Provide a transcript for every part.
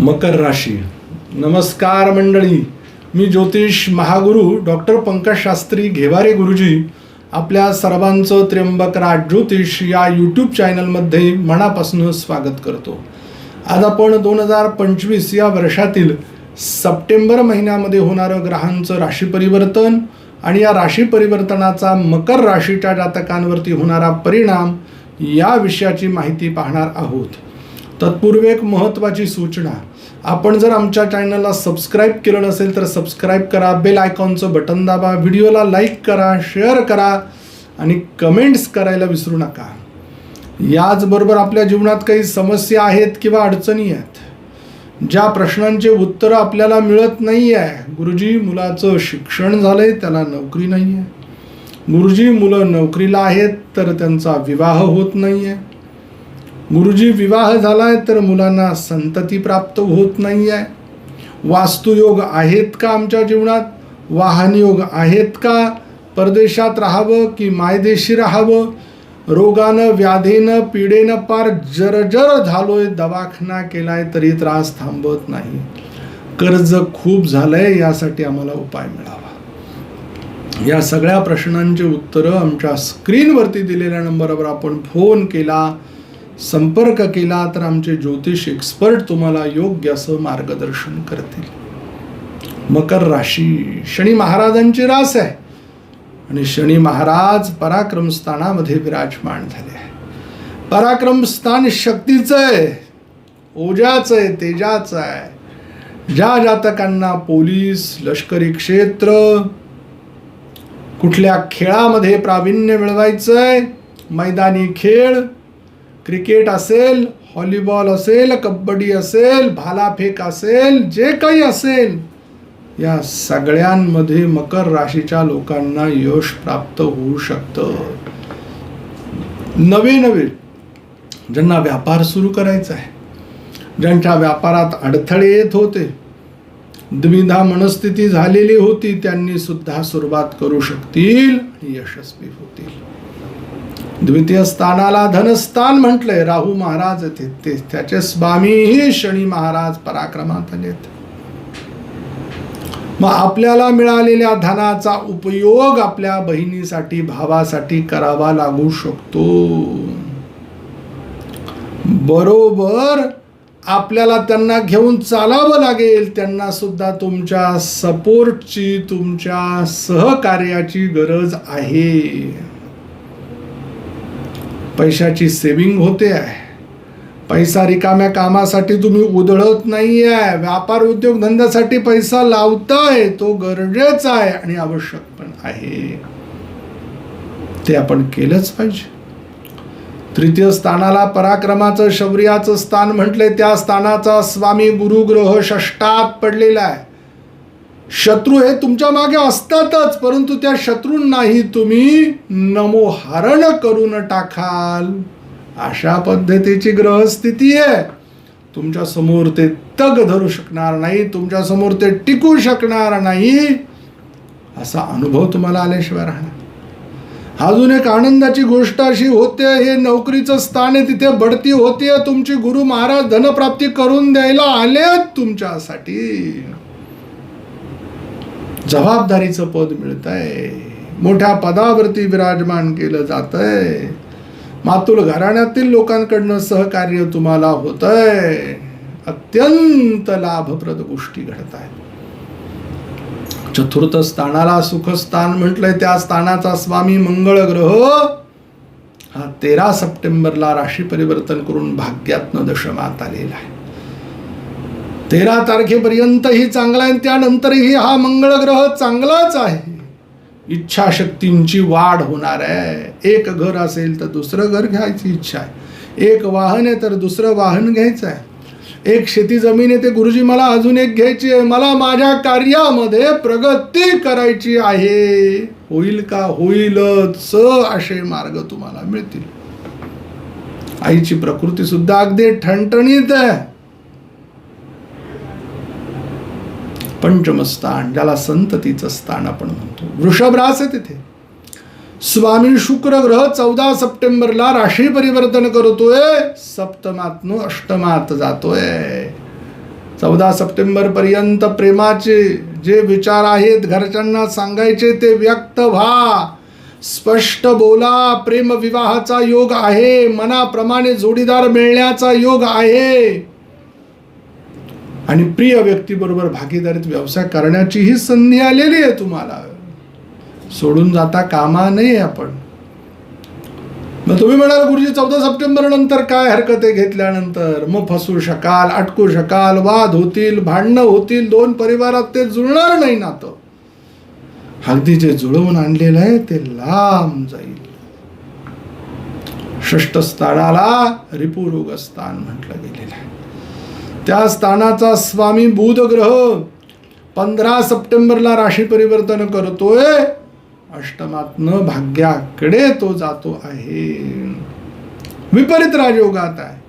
मकर राशी. नमस्कार मंडळी. मी ज्योतिष महागुरू डॉक्टर पंकज शास्त्री घेवारे गुरुजी. आपल्या सर्वांचं त्र्यंबक राज ज्योतिष या यूट्यूब चॅनलमध्ये मनापासून स्वागत करतो. आज आपण दोन हजार पंचवीस या वर्षातील सप्टेंबर महिन्यामध्ये होणारं ग्रहांचं राशी परिवर्तन आणि या राशी परिवर्तनाचा मकर राशीच्या जातकांवरती होणारा परिणाम या विषयाची माहिती पाहणार आहोत. तत्पूर्वी एक महत्त्वाची सूचना. आपण जर आमच्या चॅनलला सबस्क्राईब केलं नसेल तर सबस्क्राईब करा बेल आयकॉनचं बटन दाबा व्हिडिओला लाईक करा शेअर करा आणि कमेंट्स करायला विसरू नका. याचबरोबर आपल्या जीवनात काही समस्या आहेत किंवा अडचणी आहेत ज्या प्रश्नांचे उत्तरं आपल्याला मिळत नाही आहे गुरुजी मुलाचं शिक्षण झालं आहे त्याला नोकरी नाही आहे गुरुजी मुलं नोकरीला आहेत तर त्यांचा विवाह होत नाही आहे गुरुजी विवाह झाला आहे तर मुलांना संतती प्राप्त होत नाही आहे वास्तुयोग आहेत का आमच्या जीवनात? वाहनयोग आहेत का? परदेशात राहावं की मायदेशी राहावं? रोगानं व्याधीनं पिढेनं पार जर्जर झालोय दवाखाना केलाय तरी त्रास थांबत नाही. कर्ज खूप झालंय यासाठी आम्हाला उपाय मिळावा. या सगळ्या प्रश्नांची उत्तरं आमच्या स्क्रीनवरती दिलेल्या नंबरवर आपण फोन केला संपर्क केला तर आमचे ज्योतिष एक्सपर्ट तुम्हाला योग्य असं मार्गदर्शन करतील. मकर राशी शनी महाराजांची रास आहे. आणि शनी महाराज पराक्रम स्थानामध्ये विराजमान झाले. आहे पराक्रम स्थान शक्तीचं आहे ओजाचं आहे तेजाचं आहे. ज्या जातकांना पोलीस लष्करी क्षेत्र कुठल्या खेळामध्ये प्रावीण्य मिळवायचं आहे मैदानी खेळ क्रिकेट असेल हॉलीबॉल असेल कबड्डी असेल भालाफेक असेल जे काही असेल या सगळ्यांमध्ये मकर राशीच्या लोकांना यश प्राप्त होऊ शकतं. नवे नवे ज्यांना व्यापार सुरू करायचा आहे ज्यांच्या व्यापारात अडथळे येत होते द्विधा मनस्थिती झालेली होती त्यांनी सुद्धा सुरुवात करू शकतील आणि यशस्वी होतील. द्वितीय स्थानाला धनस्थान म्हटलंय राहू महाराज ते त्याचे स्वामीही शनी महाराज पराक्रमात आलेत. मग आपल्याला मिळालेल्या धनाचा उपयोग आपल्या बहिणीसाठी भावासाठी करावा लागू शकतो. बरोबर आपल्याला त्यांना घेऊन चालावं लागेल त्यांना सुद्धा तुमच्या सपोर्टची तुमच्या सहकार्याची गरज आहे. पैशाची सेविंग होते आहे. पैसा रिकाम्या कामासाठी तुम्ही उधळत नाही आहे व्यापार उद्योग धंद्यासाठी पैसा लावताय तो गरजेचा आहे आणि आवश्यक पण आहे. ते आपण केलंच पाहिजे. तृतीय स्थानाला पराक्रमाचं शौर्याचं स्थान म्हटले त्या स्थानाचा स्वामी गुरुग्रह षष्टात पडलेला आहे. शत्रू हे तुमच्या मागे असतातच परंतु त्या शत्रूंनाही तुम्ही नमोहरण करून टाकाल. अशा पद्धतीची ग्रहस्थिती आहे. तुमच्यासमोर ते तग धरू शकणार नाही तुमच्यासमोर ते टिकू शकणार नाही असा अनुभव तुम्हाला आल्याशिवाय राहणार. अजून एक आनंदाची गोष्ट अशी होते हे नोकरीचं स्थान आहे तिथे बढती होते तुमची गुरु महाराज धनप्राप्ती करून द्यायला आलेत तुमच्यासाठी. जबाबदारीचं पद मिळत आहे मोठ्या पदावरती विराजमान केलं जात आहे मातुल घराण्यातील लोकांकडनं सहकार्य तुम्हाला होतंय. अत्यंत लाभप्रद गोष्टी घडत आहेत चतुर्थ स्थानाला सुखस्थान म्हटलंय त्या स्थानाचा स्वामी मंगळ ग्रह हा तेरा सप्टेंबरला राशी परिवर्तन करून भाग्यातन दशमात आलेला आहे. तेरा तारखेपर्यंतही चांगला आहे त्यानंतरही हा मंगळ ग्रह चांगलाच आहे. इच्छाशक्तींची वाढ होणार आहे. एक घर असेल तर दुसरं घर घ्यायची इच्छा आहे. एक वाहन आहे तर दुसरं वाहन घ्यायचं आहे. एक शेती जमीन आहे ते गुरुजी मला अजून एक घ्यायची आहे. मला माझ्या कार्यामध्ये प्रगती करायची आहे. होईल का होईलच असे मार्ग तुम्हाला मिळतील. आईची प्रकृती सुद्धा अगदी ठणठणीत आहे. पंचमस्थान ज्याला संततीचं स्थान आपण म्हणतो. वृषभ रास आहे तिथे. स्वामी शुक्र ग्रह चौदा सप्टेंबरला राशी परिवर्तन करतोय. सप्तमातनं अष्टमात जातोय. चौदा सप्टेंबर पर्यंत प्रेमाचे जे विचार आहेत घरच्यांना सांगायचे ते व्यक्त व्हा. स्पष्ट बोला प्रेम विवाहाचा योग आहे. मनाप्रमाणे जोडीदार मिळण्याचा योग आहे. आणि प्रिय व्यक्तीबरोबर भागीदारीत व्यवसाय करण्याची ही संधी आलेली आहे तुम्हाला. सोडून जाता कामा नाही आपण. मग तुम्ही म्हणाल गुरुजी चौदा सप्टेंबर नंतर काय हरकत आहे घेतल्यानंतर? मग फसू शकाल अटकू शकाल वाद होतील भांडणं होतील दोन परिवारात ते जुळणार नाही नातं. अगदी जे जुळवून आणलेलं आहे ते लांब जाईल. षष्ठ स्थानाला रिपुरोग स्थान म्हटलं गेलेलं आहे. त्या स्थानाचा स्वामी बुध ग्रह पंधरा सप्टेंबरला राशी परिवर्तन करतोय. अष्टमातनं भाग्याकडे तो जातो आहे. विपरीत राजयोगात आहे.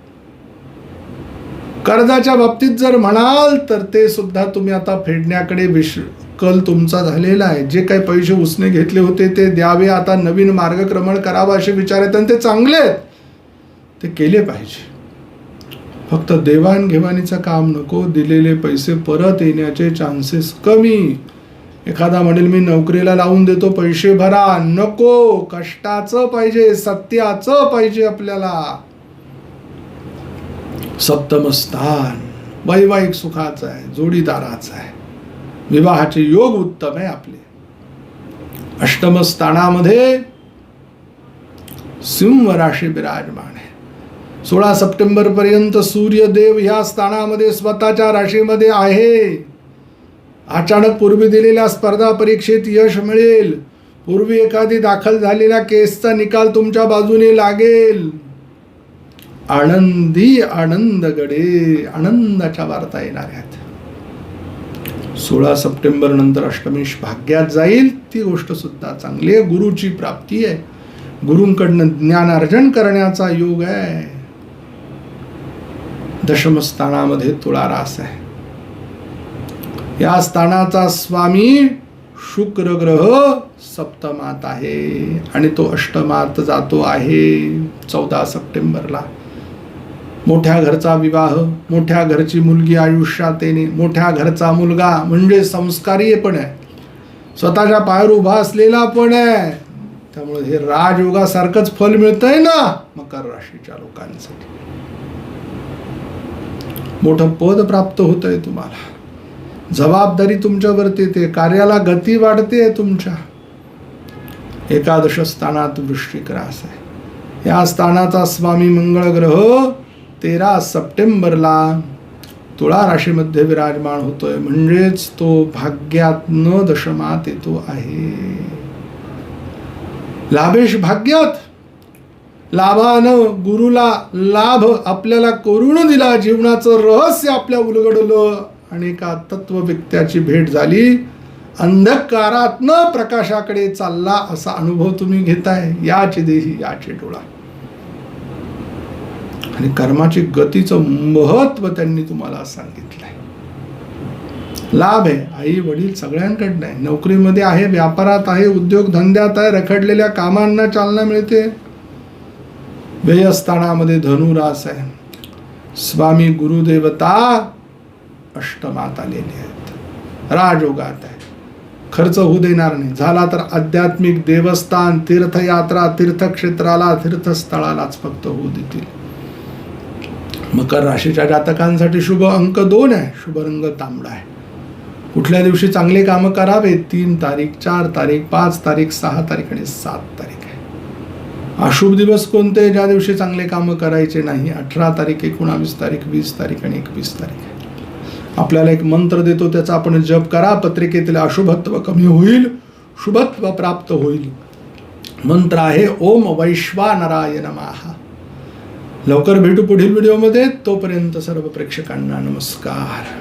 कर्जाच्या बाबतीत जर म्हणाल तर ते सुद्धा तुम्ही आता फेडण्याकडे विश कल तुमचा झालेला आहे. जे काही पैसे उसने घेतले होते ते द्यावे. आता नवीन मार्गक्रमण करावं असे विचार आहेत आणि ते चांगले आहेत. ते केले पाहिजे. फक्त देवाणघेवाणीचं काम नको दिलेले पैसे परत येण्याचे चान्सेस कमी. एखादा म्हणेल मी नोकरीला लावून देतो पैसे भरा नको कष्टाचं पाहिजे सत्याचं पाहिजे आपल्याला. सप्तम स्थान वैवाहिक सुखाचं आहे जोडीदाराचं आहे. विवाहाचे योग उत्तम आहे आपले. अष्टम स्थानामध्ये सिंह राशी विराजमान आहे. सोळा सप्टेंबरपर्यंत सूर्यदेव ह्या स्थानामध्ये स्वतःच्या राशीमध्ये आहे. अचानक पूर्वी दिलेल्या स्पर्धा परीक्षेत यश मिळेल. पूर्वी एखादी दाखल झालेल्या केसचा निकाल तुमच्या बाजूने लागेल. आनंदी आनंदगडे आनंदाच्या वार्ता येणार आहेत. सोळा सप्टेंबर नंतर अष्टमेश भाग्यात जाईल ती गोष्ट सुद्धा चांगली आहे. गुरुची प्राप्ती आहे. गुरूंकडनं ज्ञानार्जन करण्याचा योग आहे. दशमस्थानामध्ये तुळा रास आहे. या स्थानाचा स्वामी शुक्र ग्रह सप्तमात आहे आणि तो अष्टमात जातो आहे चौदा सप्टेंबरला. मोठ्या घरचा विवाह मोठ्या घरची मुलगी आयुष्यात येणे मोठ्या घरचा मुलगा म्हणजे संस्कारी पण आहे. स्वतःच्या पायावर उभा असलेला पण आहे. त्यामुळे हे राजयोगासारखंच फल मिळतंय ना मकर राशीच्या लोकांसाठी. मोठं पद प्राप्त होतंय तुम्हाला. जबाबदारी तुमच्यावरती येते कार्याला गती वाढते तुमच्या. एकादश स्थानात वृश्चिक रास आहे. या स्थानाचा स्वामी मंगळ ग्रह तेरा सप्टेंबरला तुळा राशीमध्ये विराजमान होतोय. म्हणजेच तो भाग्यात न दशमात येतो आहे. लाभेश भाग्यात! लाभानं गुरुला लाभ आपल्याला करून दिला. जीवनाचं रहस्य आपल्या उलगडलं. आणि एका तत्वव्यक्त्याची भेट झाली. अंधकारातनं प्रकाशाकडे चालला असा अनुभव तुम्ही घेताय. याचे देही याचे डोळा. आणि कर्माची गतीचं महत्त्व त्यांनी तुम्हाला सांगितलंय. लाभ आहे. आई वडील सगळ्यांकडनं आहे. नोकरीमध्ये आहे व्यापारात आहे उद्योग धंद्यात आहे रखडलेल्या कामांना चालना मिळते. व्ययस्थानामध्ये धनुरास आहे. स्वामी गुरुदेवता अष्टमात आलेले आहेत. राजयोगात आहे. खर्च होऊ देणार नाही. झाला तर आध्यात्मिक देवस्थान तीर्थयात्रा तीर्थक्षेत्राला तीर्थस्थळालाच फक्त होऊ देतील. मकर राशीच्या जातकांसाठी शुभ अंक दोन आहे. शुभ रंग तांबडा आहे. कुठल्या दिवशी चांगले कामं करावे? तीन तारीख चार तारीख पाच तारीख सहा तारीख आणि सात तारीख. अशुभ दिवस कोणते? ज्या दिवशी चांगले कामं करायचे नाही अठरा तारीख एकोणावीस तारीख वीस तारीख आणि एकवीस तारीख. आपल्याला एक मंत्र देतो त्याचा आपण जप करा पत्रिकेतील अशुभत्व कमी होईल शुभत्व प्राप्त होईल. मंत्र आहे ओम वैश्वानराय नमहा लवकर भेटू पुढील व्हिडिओमध्ये तोपर्यंत सर्व प्रेक्षकांना नमस्कार.